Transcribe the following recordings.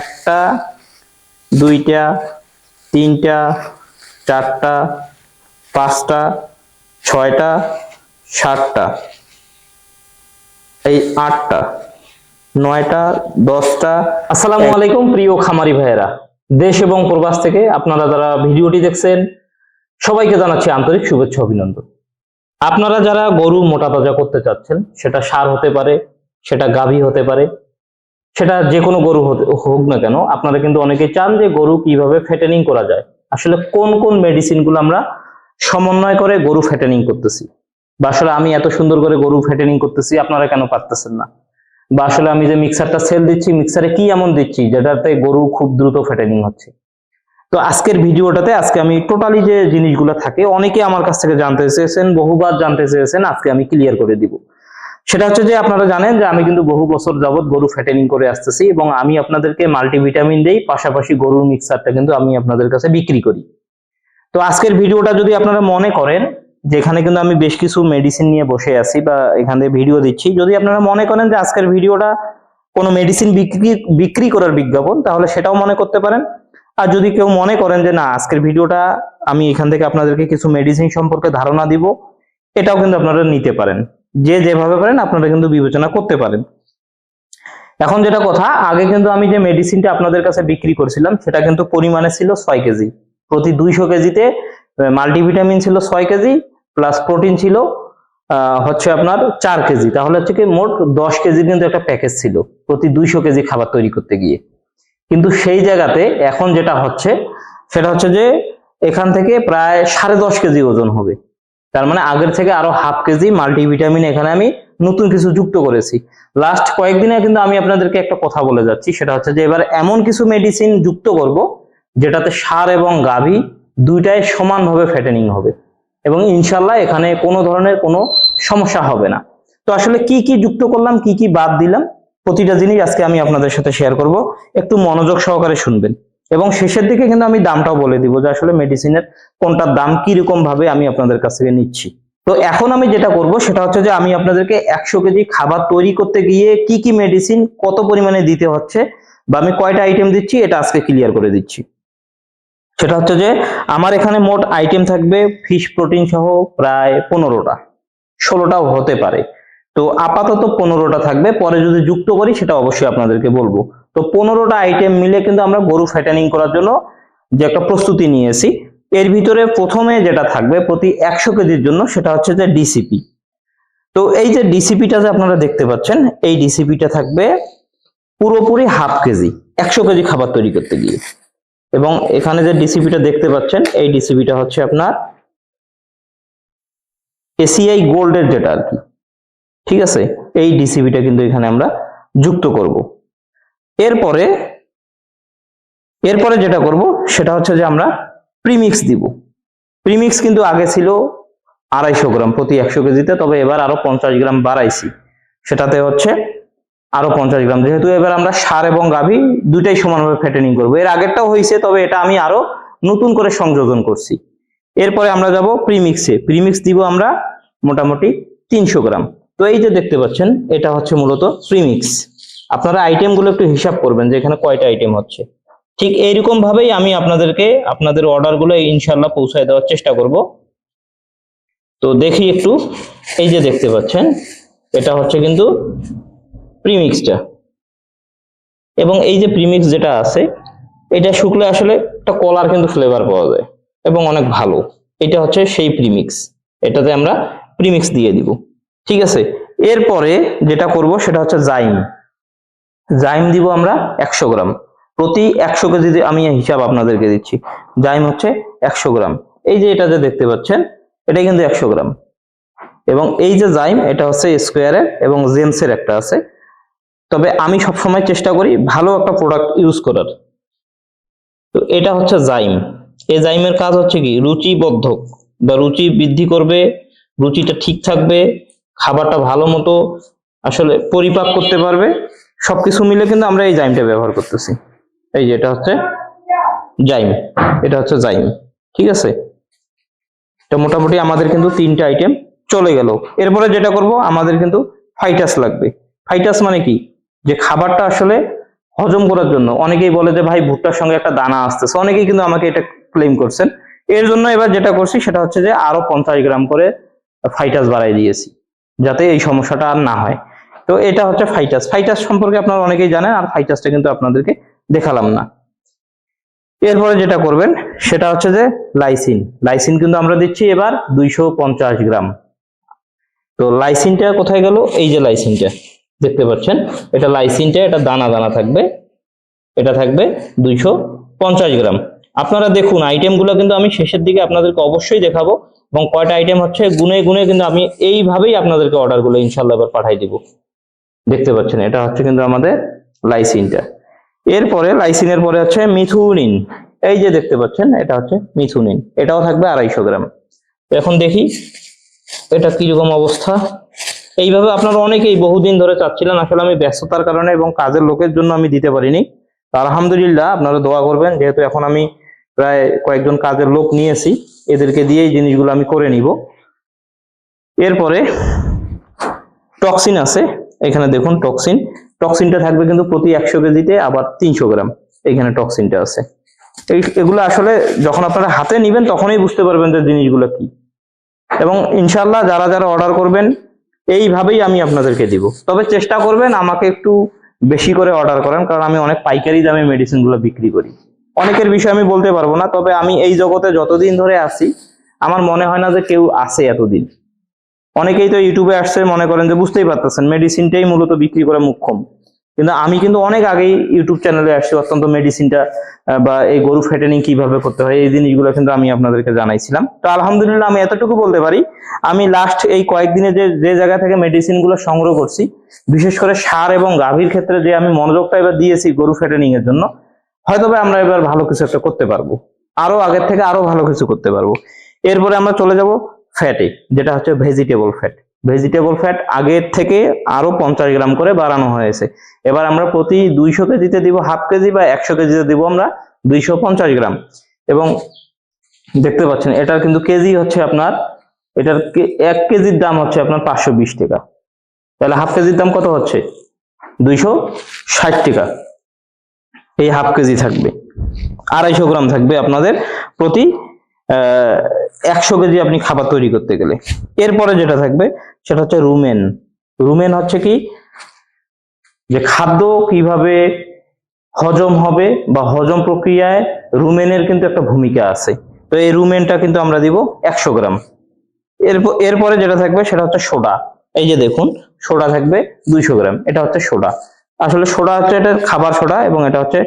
একটা দুইটা তিনটা চারটা পাঁচটা ছয়টা সাতটা। এই আটটা নয়টা দশটা। আসসালামু আলাইকুম প্রিয় খামারি ভাইয়েরা। দেশ এবং প্রবাস থেকে আপনারা যারা ভিডিওটি দেখছেন সবাইকে জানাচ্ছি আন্তরিক শুভেচ্ছা অভিনন্দন। আপনারা যারা গরু মোটা তাজা করতে চাচ্ছেন সেটা সার হতে পারে সেটা গাভী হতে পারে সেটা যে কোনো গরু হোক না কেন, আপনারা কিন্তু অনেকে চান যে গরু কীভাবে ফেটেনিং করা যায়। আসলে কোন কোন মেডিসিনগুলো আমরা সমন্বয় করে গরু ফেটেনিং করতেছি? বা আসলে আমি এত সুন্দর করে গরু ফেটেনিং করতেছি, আপনারা কেন পারতেছেন না? বা আসলে আমি যে মিক্সারটা সেল দিচ্ছি মিক্সারে কি এমন দিচ্ছি, যেটাতে গরু খুব দ্রুত ফেটেনিং হচ্ছে? তো আজকের ভিডিওটাতে আজকে আমি টোটালি যে জিনিসগুলো থাকে, অনেকে আমার কাছ থেকে জানতে চেয়েছেন, বহুবার জানতে চেয়েছেন, আজকে আমি ক্লিয়ার করে দিব। সেটা হচ্ছে যে আপনারা জানেন যে আমি কিন্তু বহু বছর যাবত গরু ফ্যাটেনিং করে আসতেছি এবং আমি আপনাদেরকে মাল্টিভিটামিন দেই, পাশাপাশি গরুর মিক্সারটা কিন্তু আমি আপনাদের কাছে বিক্রি করি। তো আজকের ভিডিওটা যদি আপনারা মনে করেন, যেখানে কিন্তু আমি বেশ কিছু মেডিসিন নিয়ে বসে আছি বা এখানে ভিডিও দিচ্ছি, যদি আপনারা মনে করেন যে আজকের ভিডিওটা কোনো মেডিসিন বিক্রি বিক্রি করার বিজ্ঞাপন, তাহলে সেটাও মনে করতে পারেন। আর যদি কেউ মনে করেন যে না, আজকের ভিডিওটা আমি এখান থেকে আপনাদেরকে কিছু মেডিসিন সম্পর্কে ধারণা দিব, এটাও কিন্তু আপনারা নিতে পারেন। যে যেভাবে পারেন আপনারা কিন্তু বিবেচনা করতে পারেন। এখন যেটা কথা, আগে কিন্তু আমি যে মেডিসিনটা আপনাদের কাছে বিক্রি করছিলাম, সেটা কিন্তু পরিমাণে ছিল ছয় কেজি। প্রতি দুইশো কেজিতে মাল্টিভিটামিন ছিল ছয় কেজি প্লাস প্রোটিন ছিল হচ্ছে আপনার চার কেজি। তাহলে হচ্ছে কি মোট দশ কেজি কিন্তু একটা প্যাকেজ ছিল, প্রতি দুইশো কেজি খাবার তৈরি করতে গিয়ে। কিন্তু সেই জায়গাতে এখন যেটা হচ্ছে, সেটা হচ্ছে যে এখান থেকে প্রায় সাড়ে দশ কেজি ওজন হবে। তার মানে আগের থেকে আরও হাফ কেজি মাল্টিভিটামিন এখানে আমি নতুন কিছু যুক্ত করেছি। লাস্ট কয়েকদিনে কিন্তু আমি আপনাদেরকে একটা কথা বলে যাচ্ছি, সেটা হচ্ছে যে এবার এমন কিছু মেডিসিন যুক্ত করব, যেটাতে সার এবং গাভী দুইটাই সমানভাবে ফ্যাটেনিং হবে এবং ইনশাল্লাহ এখানে কোনো ধরনের কোনো সমস্যা হবে না। তো আসলে কি কি যুক্ত করলাম, কি কি বাদ দিলাম, প্রতিটা জিনিস আজকে আমি আপনাদের সাথে শেয়ার করব। একটু মনোযোগ সহকারে শুনবেন। এবং শেষের দিকে কিন্তু আমি দামটাও বলে দিব যে আসলে মেডিসিনের কোনটার দাম কি রকম ভাবে আমি আপনাদের কাছ থেকে নিচ্ছি। তো এখন আমি যেটা করব সেটা হচ্ছে যে আমি আপনাদেরকে একশো কেজি খাবার তৈরি করতে গিয়ে কি কি মেডিসিন কত পরিমাণে দিতে হচ্ছে বা আমি কয়টা আইটেম দিচ্ছি এটা আজকে ক্লিয়ার করে দিচ্ছি। সেটা হচ্ছে যে আমার এখানে মোট আইটেম থাকবে ফিশ প্রোটিন সহ প্রায় পনেরোটা, ষোলোটাও হতে পারে। তো আপাতত পনেরোটা থাকবে, পরে যদি যুক্ত করি সেটা অবশ্যই আপনাদেরকে বলব। তো পনেরোটা আইটেম মিলে কিন্তু আমরা গরু ফ্যাটেনিং করার জন্য যে একটা প্রস্তুতি নিয়েছি। এর ভিতরে প্রথমে যেটা থাকবে প্রতি একশো কেজির জন্য সেটা হচ্ছে যে ডিসিপি তো এই যে ডিসিপিটা যে আপনারা দেখতে পাচ্ছেন, এই ডিসিপিটা থাকবে পুরোপুরি হাফ কেজি, একশো কেজি খাবার তৈরি করতে গিয়ে। এবং এখানে যে ডিসিপিটা দেখতে পাচ্ছেন, এই ডিসিপিটা হচ্ছে আপনার এসিআই গোল্ডের যেটা আর কি। ঠিক আছে? এই ডিসিপিটা কিন্তু এখানে আমরা যুক্ত করব। এরপরে এরপরে যেটা করব, সেটা হচ্ছে যে আমরা প্রিমিক্স দিব। প্রিমিক্স কিন্তু আগে ছিল আড়াইশো গ্রাম প্রতি একশো কেজিতে, তবে এবার আরও পঞ্চাশ গ্রাম বাড়াইছি। সেটাতে হচ্ছে আরও পঞ্চাশ গ্রাম। যেহেতু এবার আমরা সার এবং গাভী দুইটাই সমানভাবে ফেটেনিং করব। এর আগেরটাও হয়েছে, তবে এটা আমি আরও নতুন করে সংযোজন করছি। এরপরে আমরা যাব প্রিমিক্সে প্রিমিক্স দিব আমরা মোটামুটি তিনশো গ্রাম। তো এই যে দেখতে পাচ্ছেন, এটা হচ্ছে মূলত প্রিমিক্স আপনারা আইটেমগুলো একটু হিসাব করবেন যে এখানে কয়টা আইটেম হচ্ছে। ঠিক এইরকম ভাবেই আমি আপনাদেরকে আপনাদের অর্ডারগুলো ইনশাল্লাহ পৌঁছায় দেওয়ার চেষ্টা করব। তো দেখি একটু, এই যে দেখতে পাচ্ছেন, এটা হচ্ছে কিন্তু প্রিমিক্সটা এবং এই যে প্রিমিক্স যেটা আছে, এটা শুকলে আসলে একটা কলার কিন্তু ফ্লেভার পাওয়া যায় এবং অনেক ভালো। এটা হচ্ছে সেই প্রিমিক্স এটাতে আমরা প্রিমিক্স দিয়ে দিব। ঠিক আছে? এরপরে যেটা করব সেটা হচ্ছে জাইম জাইম দিব আমরা একশো গ্রাম। প্রতি একশো কেজি আমি হিসাব আপনাদেরকে দিচ্ছি, জাইম হচ্ছে একশো গ্রাম। এই যে এটা যে দেখতে পাচ্ছেন, এটা কিন্তু একশো গ্রাম। এবং এই যে জাইম, এটা হচ্ছে স্কোয়ারের এবং জেমসের একটা আছে। তবে আমি সবসময় চেষ্টা করি ভালো একটা প্রোডাক্ট ইউজ করার। তো এটা হচ্ছে জাইম। এই জাইমের কাজ হচ্ছে কি? রুচিবদ্ধক বা রুচি বৃদ্ধি করবে, রুচিটা ঠিক থাকবে, খাবারটা ভালো মতো আসলে পরিপাক করতে পারবে। সবকিছু মিলে কিন্তু আমরা এই জাইমটা ব্যবহার করতেছি। এই যে এটা হচ্ছে জাইম, এটা হচ্ছে জাইম, ঠিক আছে? এটা মোটামুটি আমাদের কিন্তু তিনটা আইটেম চলে গেল। এরপরে যেটা করব, আমাদের কিন্তু ফাইটাস লাগবে। ফাইটাস মানে কি? যে খাবারটা আসলে হজম করার জন্য। অনেকেই বলে যে, ভাই, ভুট্টার সঙ্গে একটা দানা আসতেছে। অনেকেই কিন্তু আমাকে এটা ক্লেম করছেন। এর জন্য এবার যেটা করছি, সেটা হচ্ছে যে আরও পঞ্চাশ গ্রাম করে ফাইটাস বাড়াই দিয়েছি, যাতে এই সমস্যাটা আর না হয়। তো এটা হচ্ছে ফাইটাস ফাইটাস সম্পর্কে আপনারা অনেকেই জানেন, আর ফাইটাসটা কিন্তু আপনাদেরকে দেখালাম না। এরপরে যেটা করবেন, সেটা হচ্ছে যে লাইসিন লাইসিন কিন্তু আমরা দিচ্ছি এবার দুইশো পঞ্চাশ গ্রাম। তো লাইসিনটা কোথায় গেল? এই যে লাইসিনটা দেখতে পাচ্ছেন? এটা লাইসিনটা এটা দানা দানা থাকবে। এটা থাকবে দুইশো পঞ্চাশ গ্রাম। আপনারা দেখুন আইটেমগুলো কিন্তু আমি শেষের দিকে আপনাদেরকে অবশ্যই দেখাবো এবং কয়টা আইটেম হচ্ছে, গুনে গুনে কিন্তু আমি এইভাবেই আপনাদেরকে অর্ডারগুলো ইনশাল্লাহ এবার পাঠাই দিব। দেখতে পাচ্ছেন, এটা হচ্ছে কিন্তু আমাদের লাইসিনটা। এরপরে লাইসিনের পরে হচ্ছে মিথুনিন। এই যে দেখতে পাচ্ছেন, এটা হচ্ছে মিথুনিন। এটাও থাকবে আড়াইশো গ্রাম। এখন দেখি, এটা কীরকম অবস্থা। এইভাবে আপনারা অনেকেই বহুদিন ধরে চাচ্ছিলেন, আসলে আমি ব্যস্ততার কারণে এবং কাজের লোকের জন্য আমি দিতে পারিনি। আলহামদুলিল্লাহ, আপনারা দোয়া করবেন, যেহেতু এখন আমি প্রায় কয়েকজন কাজের লোক নিয়েছি, এদেরকে দিয়ে এই জিনিসগুলো আমি করে নিব। এরপরে টক্সিন আছে। এখানে দেখুন টক্সিন টক্সিনটা থাকবে কিন্তু প্রতি একশো কেজিতে আবার তিনশো গ্রাম। এখানে টক্সিনটা আছে। এগুলো আসলে যখন আপনারা হাতে নিবেন তখনই বুঝতে পারবেন যে জিনিসগুলো কি। এবং ইনশাল্লাহ যারা যারা অর্ডার করবেন, এইভাবেই আমি আপনাদেরকে দিব। তবে চেষ্টা করবেন আমাকে একটু বেশি করে অর্ডার করেন কারণ আমি অনেক পাইকারি দামে মেডিসিনগুলো বিক্রি করি। অনেকের বিষয়ে আমি বলতে পারব না, তবে আমি এই জগতে যতদিন ধরে আছি, আমার মনে হয় না যে কেউ আছে এতদিন। অনেকেই তো ইউটিউবে আসছে, মনে করেন যে বুঝতেই পারতেছেন মেডিসিনটাই মূলত বিক্রি করা মুখ্যম কিন্তু আমি কিন্তু অনেক আগেই ইউটিউব চ্যানেলে আসছি, অত্যন্ত মেডিসিনটা বা এই গরু ফেটেনিং কীভাবে করতে হয়, এই জিনিসগুলো কিন্তু আমি আপনাদেরকে জানাইছিলাম। তো আলহামদুলিল্লাহ আমি এতটুকু বলতে পারি, আমি লাস্ট এই কয়েকদিনে যে যে জায়গা থেকে মেডিসিনগুলো সংগ্রহ করছি, বিশেষ করে সার এবং গাভীর ক্ষেত্রে যে আমি মনোযোগটা এবার দিয়েছি গরু ফেটেনিং এর জন্য হয়তো আমরা এবার ভালো কিছু একটা করতে পারব। আরও আগের থেকে আরও ভালো কিছু করতে পারব। এরপরে আমরা চলে যাব ফ্যাটে যেটা হচ্ছে ভেজিটেবল ফ্যাট ভেজিটেবল ফ্যাট আগের থেকে আরও পঞ্চাশ গ্রাম করে বাড়ানো হয়েছে। এবার আমরা প্রতি দুইশো কেজিতে দিব হাফ কেজি বা একশো কেজিতে দিব আমরা দুইশো পঞ্চাশ গ্রাম। এবং দেখতে পাচ্ছেন, এটার কিন্তু কেজি হচ্ছে আপনার, এটার এক কেজির দাম হচ্ছে আপনার পাঁচশো বিশ টাকা। তাহলে হাফ কেজির দাম কত হচ্ছে? দুইশো ষাট টাকা। এই হাফ কেজি থাকবে। আড়াইশো গ্রাম থাকবে আপনাদের প্রতি একশো কেজি আপনি খাবার তৈরি করতে গেলে। এরপরে যেটা থাকবে, সেটা হচ্ছে রুমেন। রুমেন হচ্ছে কি? যে খাদ্য কীভাবে হজম হবে বা হজম প্রক্রিয়ায় রুমেনের কিন্তু একটা ভূমিকা আছে। তো এই রুমেনটা কিন্তু আমরা দিব একশো গ্রাম। এরপর এরপরে যেটা থাকবে, সেটা হচ্ছে সোডা। এই যে দেখুন, সোডা থাকবে দুইশো গ্রাম। এটা হচ্ছে সোডা। আসলে সোডা হচ্ছে এটা খাবার সোডা এবং এটা হচ্ছে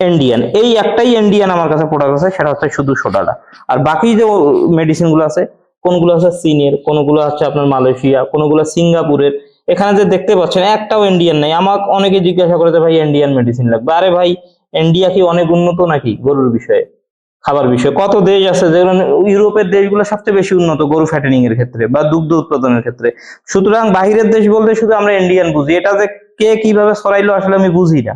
ইন্ডিয়ান এই একটাই ইন্ডিয়ান আমার কাছে প্রোডাক্ট আছে, সেটা হচ্ছে শুধু সোডাটা। আর বাকি যে মেডিসিনগুলো আছে, কোনগুলো আছে চীনের, কোনগুলো হচ্ছে আপনার মালয়েশিয়া, কোনগুলো সিঙ্গাপুরের, এখানে যে দেখতে পাচ্ছেন, একটাও ইন্ডিয়ান নাই। আমাকে অনেকে জিজ্ঞাসা করে যে ভাই ইন্ডিয়ান মেডিসিন লাগবে? আরে ভাই ইন্ডিয়া কি অনেক উন্নত নাকি গরুর বিষয়ে, খাবার বিষয়ে? কত দেশ আছে যেগুলো ইউরোপের দেশগুলো সবচেয়ে বেশি উন্নত গরু ফ্যাটেনিং এর ক্ষেত্রে বা দুগ্ধ উৎপাদনের ক্ষেত্রে? সুতরাং বাহিরের দেশ বলতে শুধু আমরা ইন্ডিয়ান বুঝি। এটা যে কে কীভাবে ছড়াইলো আসলে আমি বুঝি না।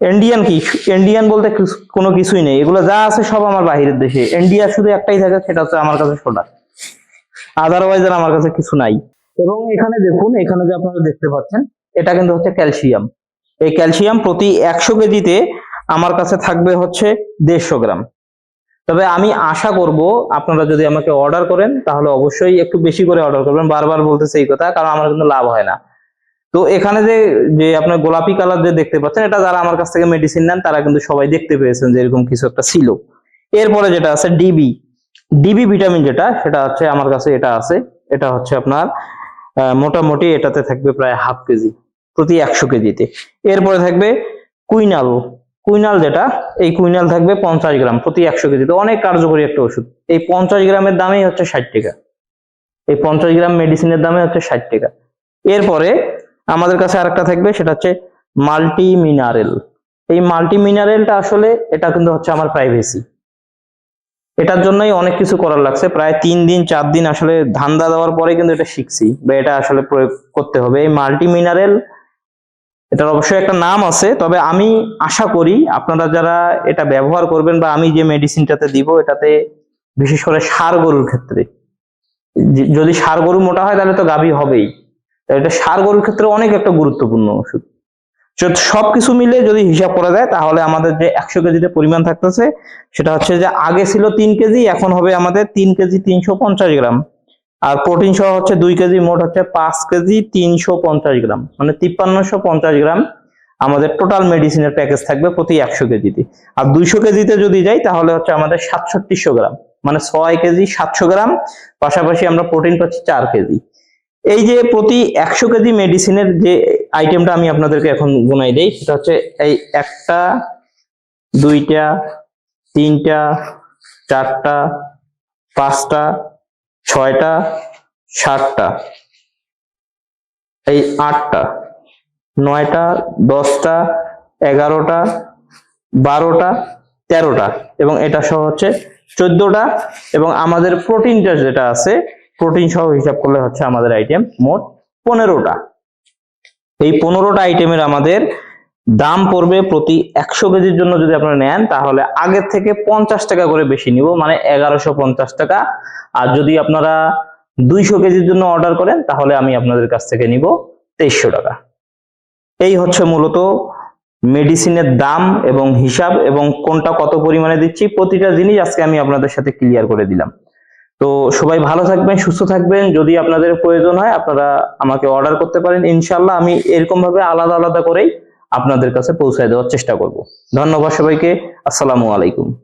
ইন্ডিয়ান কি? ইন্ডিয়ান বলতে কোনো কিছুই নেই। এগুলো যা আছে সব আমার বাহিরের দেশে। ইন্ডিয়া শুধু একটাই থাকে, সেটা হচ্ছে আমার কাছে সোডা আদারওয়াইজ আর আমার কাছে কিছু নাই। এবং এখানে দেখুন, এখানে যে আপনারা দেখতে পাচ্ছেন, এটা কিন্তু হচ্ছে ক্যালসিয়াম এই ক্যালসিয়াম প্রতি একশো কেজিতে আমার কাছে থাকবে হচ্ছে দেড়শো গ্রাম। তবে আমি আশা করব, আপনারা যদি আমাকে অর্ডার করেন, তাহলে অবশ্যই একটু বেশি করে অর্ডার করবেন। বারবার বলতেছে এই কথা, কারণ আমার কিন্তু লাভ হয় না। তো এখানে যে যে আপনার গোলাপি কালার যে দেখতে পাচ্ছেন, এটা যারা আমার কাছ থেকে মেডিসিন নেন, তারা কিন্তু সবাই দেখতে পেয়েছেন যে এরকম কিছু একটা ছিল। এরপরে যেটা আছে ডিবি ডিবি ভিটামিন যেটা, সেটা হচ্ছে আমার কাছে এটা আছে। এটা হচ্ছে আপনার মোটামুটি এটাতে থাকবে প্রায় হাফ কেজি, প্রতি একশো কেজিতে। এরপরে থাকবে কুইনাল। কুইনাল যেটা, এই কুইনাল থাকবে পঞ্চাশ গ্রাম, প্রতি একশো কেজিতে। অনেক কার্যকরী একটা ওষুধ। এই পঞ্চাশ গ্রামের দামেই হচ্ছে ষাট টাকা। এই পঞ্চাশ গ্রাম মেডিসিনের দামে হচ্ছে ষাট টাকা। এরপরে আমাদের কাছে আরেকটা থাকবে, সেটা হচ্ছে মাল্টি মিনারেল এই মাল্টি মিনারেলটা আসলে এটা কিন্তু হচ্ছে আমার প্রাইভেসি এটার জন্যই অনেক কিছু করার লাগছে। প্রায় তিন দিন, চার দিন আসলে ধান্দা দেওয়ার পরে কিন্তু এটা শিখছি বা এটা আসলে প্রয়োগ করতে হবে। এই মাল্টি মিনারেল এটার অবশ্যই একটা নাম আছে, তবে আমি আশা করি আপনারা যারা এটা ব্যবহার করবেন বা আমি যে মেডিসিনটাতে দিব, এটাতে বিশেষ করে সার গরুর ক্ষেত্রে। যদি সার গরু মোটা হয়, তাহলে তো গাভী হবেই। এটা সার গরুর ক্ষেত্রে অনেক একটা গুরুত্বপূর্ণ ওষুধ। সব- সবকিছু মিলে যদি হিসাব করা যায়, তাহলে আমাদের যে একশো কেজিতে পরিমাণ থাকতেছে, সেটা হচ্ছে যে আগে ছিল তিন কেজি, এখন হবে আমাদের তিন কেজি তিনশো পঞ্চাশ গ্রাম। আর প্রোটিন সহ হচ্ছে দুই কেজি, মোট হচ্ছে পাঁচ কেজি তিনশো পঞ্চাশ গ্রাম মানে তিপ্পান্নশো পঞ্চাশ গ্রাম আমাদের টোটাল মেডিসিনের প্যাকেজ থাকবে প্রতি একশো কেজিতে। আর দুইশো কেজিতে যদি যাই, তাহলে হচ্ছে আমাদের সাতষট্টিশো গ্রাম মানে ছয় কেজি সাতশো গ্রাম, পাশাপাশি আমরা প্রোটিন পাচ্ছি চার কেজি। এই যে প্রতি একশো কেজি মেডিসিনের যে আইটেমটা আমি আপনাদেরকে এখন গুনাই দেই, সেটা হচ্ছে এই একটা, দুইটা, তিনটা, চারটা, পাঁচটা, ছয়টা, সাতটা, এই আটটা, নয়টা, দশটা, এগারোটা, বারোটা, তেরোটা, এবং এটা সহ হচ্ছে চোদ্দটা, এবং আমাদের প্রোটিনটা যেটা আছে প্রোটিন সহ হিসাব করলে হচ্ছে আমাদের আইটেম মোট পনেরোটা। এই পনেরোটা আইটেমের আমাদের দাম পড়বে প্রতি একশো কেজির জন্য যদি আপনারা নেন, তাহলে আগের থেকে পঞ্চাশ টাকা করে বেশি নিব মানে এগারোশো পঞ্চাশ টাকা। আর যদি আপনারা দুইশো কেজির জন্য অর্ডার করেন, তাহলে আমি আপনাদের কাছ থেকে নিব তেইশশো টাকা। এই হচ্ছে মূলত মেডিসিনের দাম এবং হিসাব এবং কোনটা কত পরিমাণে দিচ্ছি, প্রতিটা জিনিস আজকে আমি আপনাদের সাথে ক্লিয়ার করে দিলাম। তো সবাই ভালো থাকবেন, সুস্থ থাকবেন। যদি আপনাদের প্রয়োজন হয়, আপনারা আমাকে অর্ডার করতে পারেন। ইনশাল্লাহ আমি এরকম ভাবে আলাদা আলাদা করেই আপনাদের কাছে পৌঁছায় দেওয়ার চেষ্টা করব। ধন্যবাদ সবাইকে। আসসালামু আলাইকুম।